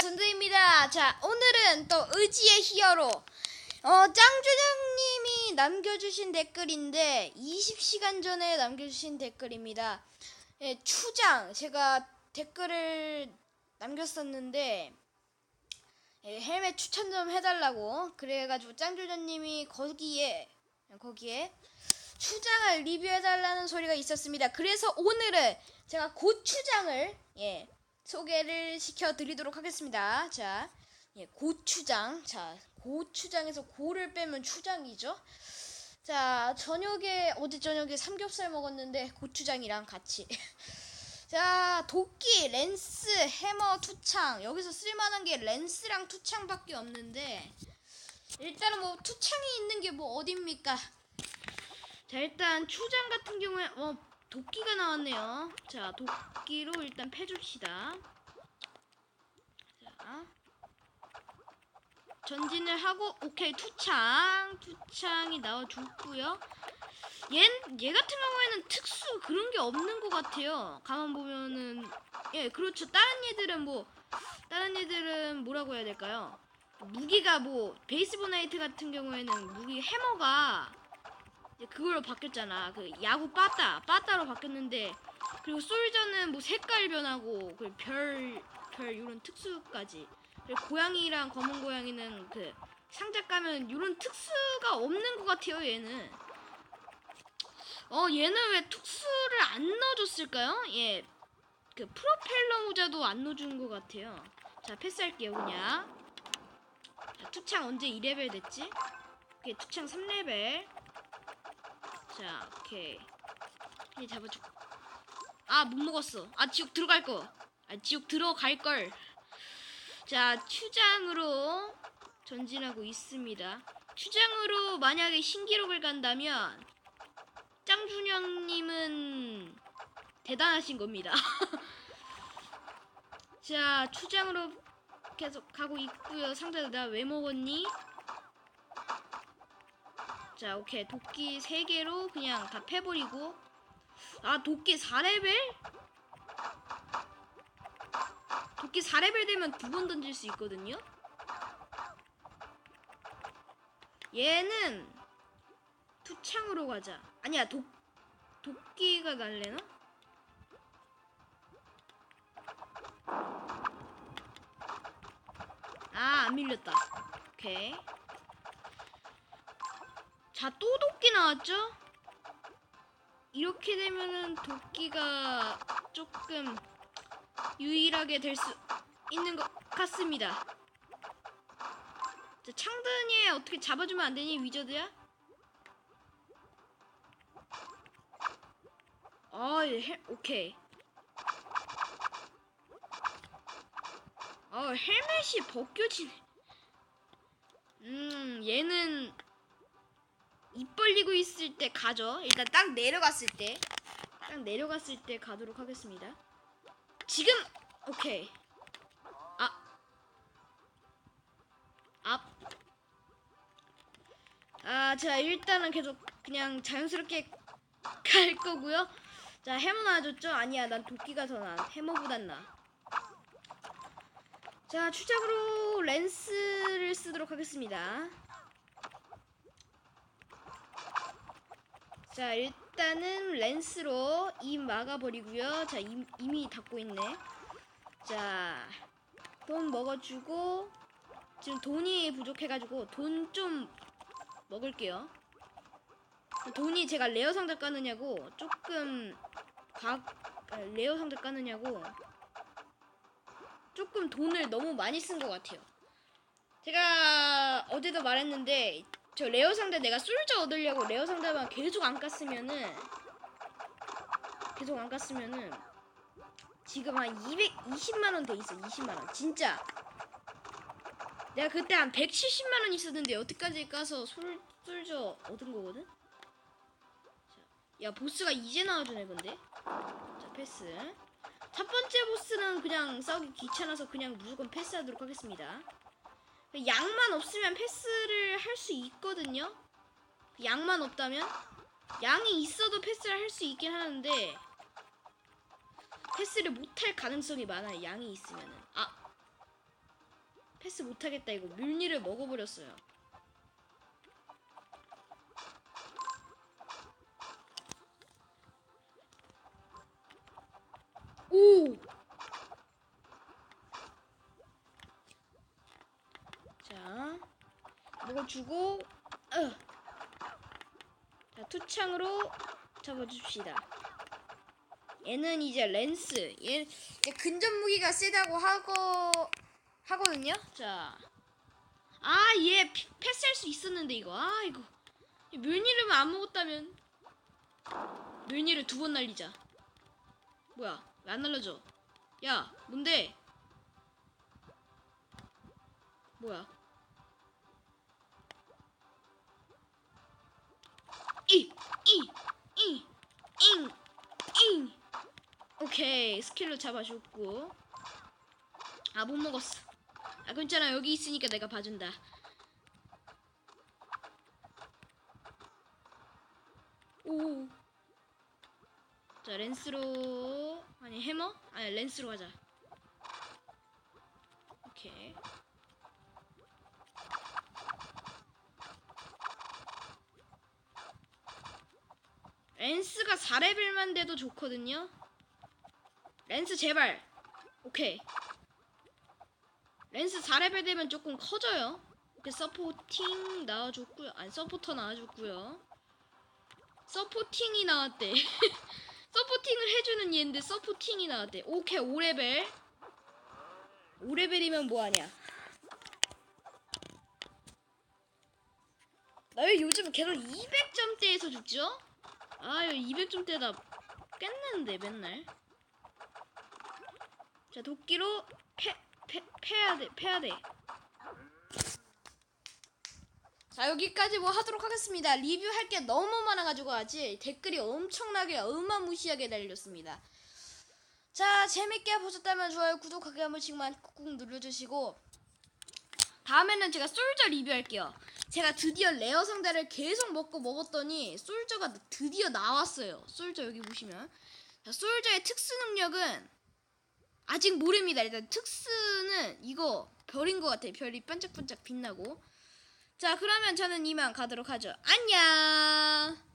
전드입니다. 자, 오늘은 또 의지의 히어로. 어, 짱주장님이 남겨주신 댓글인데, 20시간 전에 남겨주신 댓글입니다. 예, 추장. 제가 댓글을 남겼었는데, 예, 헬멧 추천 좀 해달라고. 그래가지고 짱주장님이 거기에, 거기에, 추장을 리뷰해달라는 소리가 있었습니다. 그래서 오늘은 제가 고추장을, 예, 소개를 시켜드리도록 하겠습니다. 자, 예, 고추장. 자, 고추장에서 고를 빼면 추장이죠. 자, 저녁에 어제 저녁에 삼겹살 먹었는데 고추장이랑 같이. 자, 도끼, 렌스, 해머, 투창. 여기서 쓸만한 게 렌스랑 투창밖에 없는데 일단은 뭐 투창이 있는 게 뭐 어딥니까? 자, 일단 추장 같은 경우에 어 도끼가 나왔네요. 자, 도끼로 일단 패줍시다. 자, 전진을 하고 오케이 투창, 투창이 나와줬고요. 얘, 얘 같은 경우에는 특수 그런 게 없는 것 같아요. 가만 보면은 예, 그렇죠. 다른 얘들은 뭐 다른 얘들은 뭐라고 해야 될까요? 무기가 뭐 베이스볼 나이트 같은 경우에는 무기 해머가 그걸로 바뀌었잖아. 그 야구 빠따, 빠따로 바뀌었는데 그리고 솔저는 뭐 색깔 변하고 그 별, 별 이런 특수까지. 그리고 고양이랑 검은 고양이는 그 상자 까면 이런 특수가 없는 것 같아요. 얘는. 어 얘는 왜 특수를 안 넣어줬을까요? 예, 그 프로펠러 모자도 안 넣어준 것 같아요. 자 패스할게요 그냥. 자, 투창 언제 2레벨 됐지? 오케이 투창 3레벨. 자, 오케이. 이제 잡아줘. 아, 못 먹었어. 아, 지옥 들어갈 거. 아, 지옥 들어갈 걸. 자, 추장으로 전진하고 있습니다. 추장으로 만약에 신기록을 간다면 짱준영님은 대단하신 겁니다. 자, 추장으로 계속 가고 있고요. 상자들 나왜 먹었니? 자, 오케이. 도끼 3개로 그냥 다 패버리고. 아, 도끼 4레벨? 도끼 4레벨 되면 두 번 던질 수 있거든요? 얘는 투창으로 가자. 아니야, 도, 도끼가 날래나? 아, 안 밀렸다. 오케이. 자, 또 도끼 나왔죠? 이렇게 되면은 도끼가 조금 유일하게 될 수 있는 것 같습니다. 자, 창든이 어떻게 잡아주면 안 되니, 위저드야? 아, 얘 헬, 오케이. 아, 헬멧이 벗겨지네. 음, 얘는 입 벌리고 있을 때 가죠. 일단 딱 내려갔을 때. 딱 내려갔을 때 가도록 하겠습니다. 지금 오케이. 아. 앞. 아, 자, 일단은 계속 그냥 자연스럽게 갈 거고요. 자, 해머 나와줬죠? 아니야, 난 도끼가 더 나. 해머보단 나. 자, 추적으로 렌스를 쓰도록 하겠습니다. 자 일단은 렌스로 입 막아버리고요. 자 이, 이미 닫고 있네. 자 돈 먹어주고 지금 돈이 부족해가지고 돈 좀 먹을게요. 돈이 제가 레어 상자 까느냐고 조금 각 아, 레어 상자 까느냐고 조금 돈을 너무 많이 쓴 것 같아요. 제가 어제도 말했는데 저 레어 상자 내가 솔저 얻으려고 레어 상자만 계속 안 깠으면은 계속 안 깠으면은 지금 한 220만 원 돼 있어 20만 원. 진짜. 내가 그때 한 170만 원 있었는데 여태까지 까서 솔 솔저 얻은 거거든? 자, 야 보스가 이제 나와주네 근데. 자 패스. 첫 번째 보스는 그냥 싸우기 귀찮아서 그냥 무조건 패스하도록 하겠습니다 양만 없으면 패스를 할 수 있거든요. 양만 없다면 양이 있어도 패스를 할 수 있긴 하는데 패스를 못할 가능성이 많아요. 양이 있으면은 아 패스 못하겠다 이거 뮬니를 먹어버렸어요. 먹어주고, 어. 자, 투창으로 잡아줍시다. 얘는 이제 렌스. 얘, 얘 근접 무기가 세다고 하고, 하거든요? 자. 아, 얘 피- 패스할 수 있었는데, 이거. 아, 이거. 멸니를 안 먹었다면. 멸니를 두 번 날리자. 뭐야, 왜 안 날려줘? 야, 뭔데? 뭐야? 이, 이, 이, 잉, 잉. 오케이, 스킬로 잡아줬고. 아, 못 먹었어. 아, 괜찮아. 여기 있으니까 내가 봐준다. 오. 자, 렌스로. 아니, 해머? 아니, 렌스로 가자. 오케이. 렌스가 4레벨만 돼도 좋거든요. 렌스 제발. 오케이. 렌스 4레벨 되면 조금 커져요. 이렇게 서포팅 나와줬고요. 아니 서포터 나와줬고요. 서포팅이 나왔대. 서포팅을 해주는 얘인데 서포팅이 나왔대. 오케이 5레벨. 5레벨이면 뭐하냐? 나 왜 요즘 계속 200점대에서 죽죠? 아, 이거 200점대 나 깼는데 맨날. 자, 도끼로 패, 패, 패야 돼, 패야 돼. 자, 여기까지 뭐 하도록 하겠습니다. 리뷰할 게 너무 많아가지고 아직 댓글이 엄청나게 어마무시하게 달렸습니다. 자, 재밌게 보셨다면 좋아요, 구독하기 한 번씩만 꾹꾹 눌러주시고 다음에는 제가 솔저 리뷰할게요. 제가 드디어 레어 상자를 계속 먹고 먹었더니 솔저가 드디어 나왔어요. 솔저 여기 보시면 자, 솔저의 특수 능력은 아직 모릅니다. 일단 특수는 이거 별인 것 같아요. 별이 반짝반짝 빛나고 자 그러면 저는 이만 가도록 하죠. 안녕.